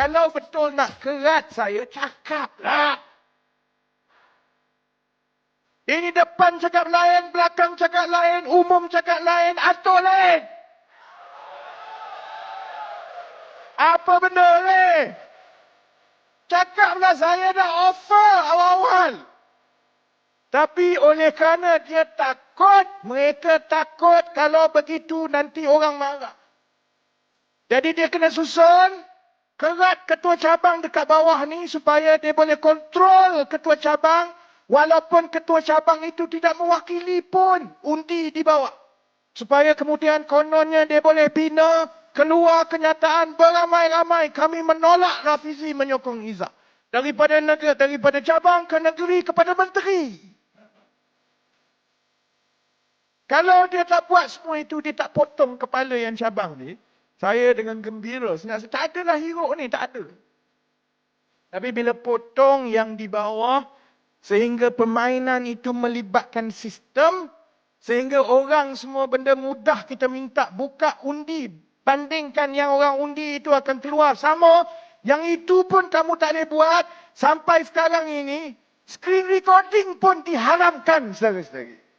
Kalau betul nak kerat saya, cakaplah. Ini depan cakap lain, belakang cakap lain, umum cakap lain, atur lain. Apa benda ni? Cakaplah saya dah offer awal-awal. Tapi oleh kerana dia takut, mereka takut kalau begitu nanti orang marah. Jadi dia kena susun kerat ketua cabang dekat bawah ni supaya dia boleh kontrol ketua cabang walaupun ketua cabang itu tidak mewakili pun undi di bawah. Supaya kemudian kononnya dia boleh bina keluar kenyataan beramai-ramai kami menolak Rafizi menyokong Izzah. Daripada negara, daripada cabang ke negeri kepada menteri. Kalau dia tak buat semua itu, dia tak potong kepala yang cabang ni, saya dengan gembira, senang tak adalah hiruk ni, tak ada. Tapi bila potong yang di bawah, sehingga permainan itu melibatkan sistem, sehingga orang semua benda mudah kita minta buka undi, bandingkan yang orang undi itu akan keluar sama, yang itu pun kamu tak boleh buat, sampai sekarang ini, screen recording pun diharamkan saudara-saudara.